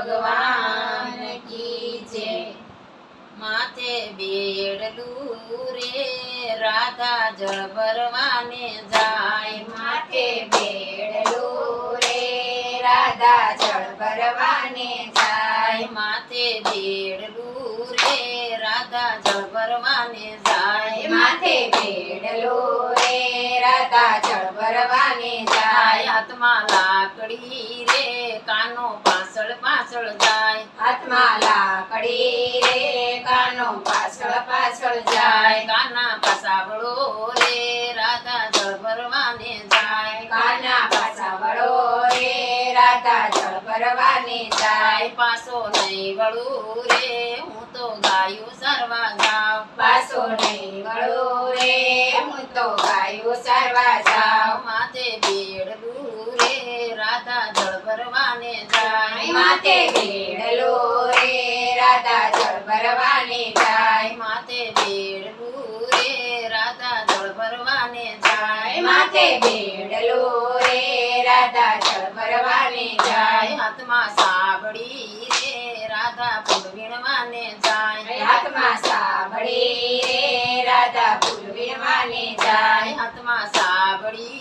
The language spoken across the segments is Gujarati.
ભગવાન કી જય માથે બેડલું રે રાધા જળ ભરવાને જાય. માથે બેડલું રે રાધા જળ ભરવાને જાય. માથે બેડલું રે રાધા જળ ભરવાને જાય. માથે બેડલું રે રાધા જળ ભરવાને જાય. હાથમાં લાકડી રે, કાનો પાછળ પાછળ જાય. હાથમાં લાકડી રે કાનો પાછળ પાછળ જાય. કાના પાસાવળો રે રાધા જળ ભરવાને જાય. કાના પાસાવળો રે રાધા જળ ભરવાને જાય પાછો નહીં વળું રે હું તો ગાયું સરવા ગાવ પાછો નહીં વળું રે હું તો ગાયું સારવા જાવ માથે બેડલું રે રાધા જળ ભરવાને જાય. માથે બેડલું રે રાધા જળ ભરવાને જાય. માતે બેડલું રે રાધા જળ ભરવાને જાય. માતે બેડલું રે રાધા જળ ભરવાને જાય. હાથમાં સાબડી રે રાધા ફૂલ વીણવાને જાય. હાથમાં સાબડી રે રાધા ફૂલ વીણવાને જાય. હાથમાં સાબડી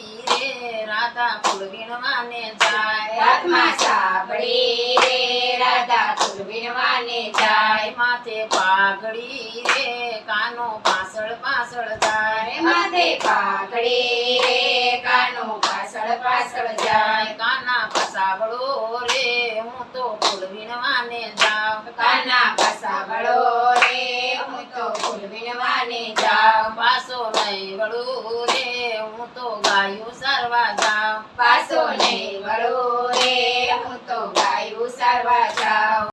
રાધા ફૂલ વીણવાને જાય. હાથમાં સાબડી રે રાધા ફૂલ વીણવાને જાય માથે પાઘડી રે કાનો પાસળ પાસળ જાય. માથે પાઘડી રે કાનો પાસળ પાસળ જાય. જાય કાના પસાવળો રે હું તો ફૂલ વીણવાને જાઉં. કાના પસાવળો રે હું તો ફૂલ વીણવાને જાઉં. પાસો નહીં વળું રે હું તો ગાયું સરવા જાઉં. પાછો ને વળો રે હું તો ગાયું સારવા જાઉં.